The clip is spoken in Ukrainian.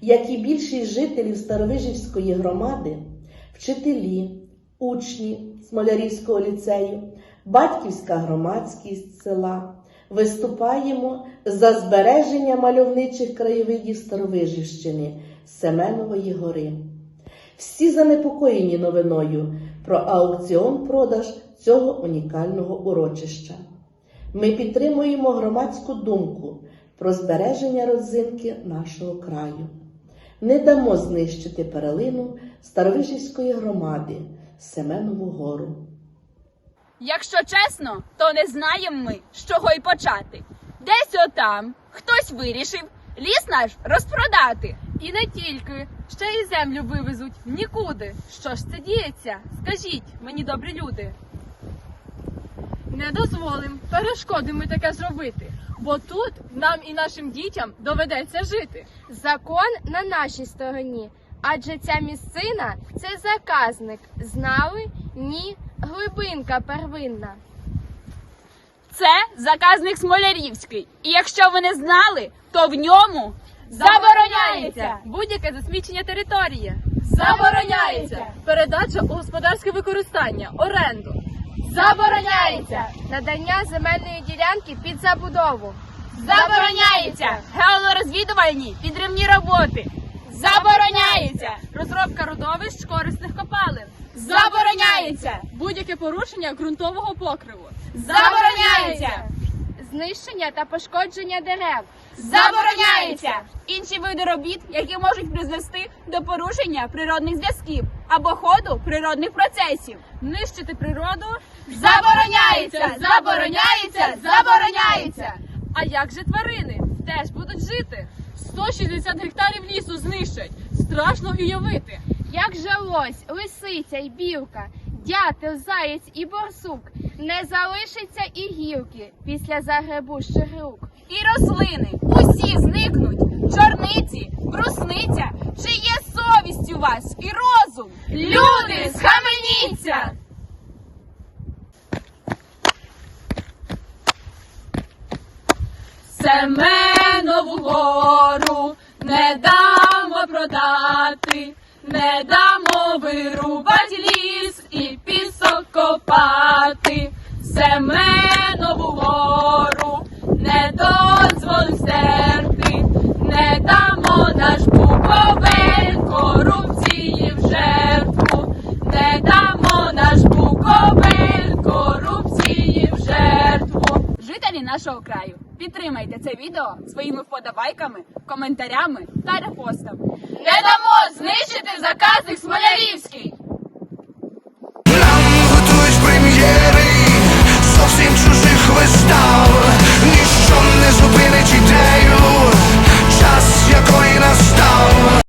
як і більшість жителів Старовижівської громади, вчителі, учні Смолярівського ліцею, батьківська громадськість села, виступаємо за збереження мальовничих краєвидів Старовижівщини Семенової гори. Всі занепокоєні новиною про аукціон-продаж цього унікального урочища. Ми підтримуємо громадську думку про збереження родзинки нашого краю. Не дамо знищити перлину Старовижівської громади Семенову гору. Якщо чесно, то не знаємо ми, з чого й почати. Десь отам хтось вирішив ліс наш розпродати. І не тільки, ще й землю вивезуть нікуди. Що ж це діється? Скажіть, мені добрі люди. Не дозволим, перешкодимо таке зробити, бо тут нам і нашим дітям доведеться жити. Закон на нашій стороні, адже ця місцина це заказник. Знали? Ні, глибинка первинна. Це заказник Смолярівський. І якщо ви не знали, то в ньому забороняється. будь-яке засмічення території. Забороняється. передача у господарське використання, оренду. Забороняється. Надання земельної ділянки під забудову. Забороняється. Геолорозвідувальні підривні роботи. Забороняється. Розробка родовищ корисних копалин. Забороняється. Будь-яке порушення ґрунтового покриву. Забороняється. Знищення та пошкодження дерев. Забороняється. Інші види робіт, які можуть призвести до порушення природних зв'язків або ходу природних процесів. Нищити природу. Забороняється. Забороняється. Забороняється. А як же тварини? Теж будуть жити. 160 гектарів лісу знищать. Страшно уявити. Як же лось, лисиця й білка, дятел, заєць і борсук. Не залишиться і гілки після загребущих рук. І рослини усі зникнуть. Чорниці, брусниця. Чи є совість у вас і розум? Люди, схаменіться! Семенову гору не дамо продати, не дамо вирубать ліс і пісок копати. Семенову гору не дозволь стерти, не дамо наш буковель корупції в жертву, не дамо наш буковель корупції в жертву. Жителі нашого краю, підтримайте це відео своїми вподобайками, коментарями та репостом. Не дамо знищити заказник Смолярівський!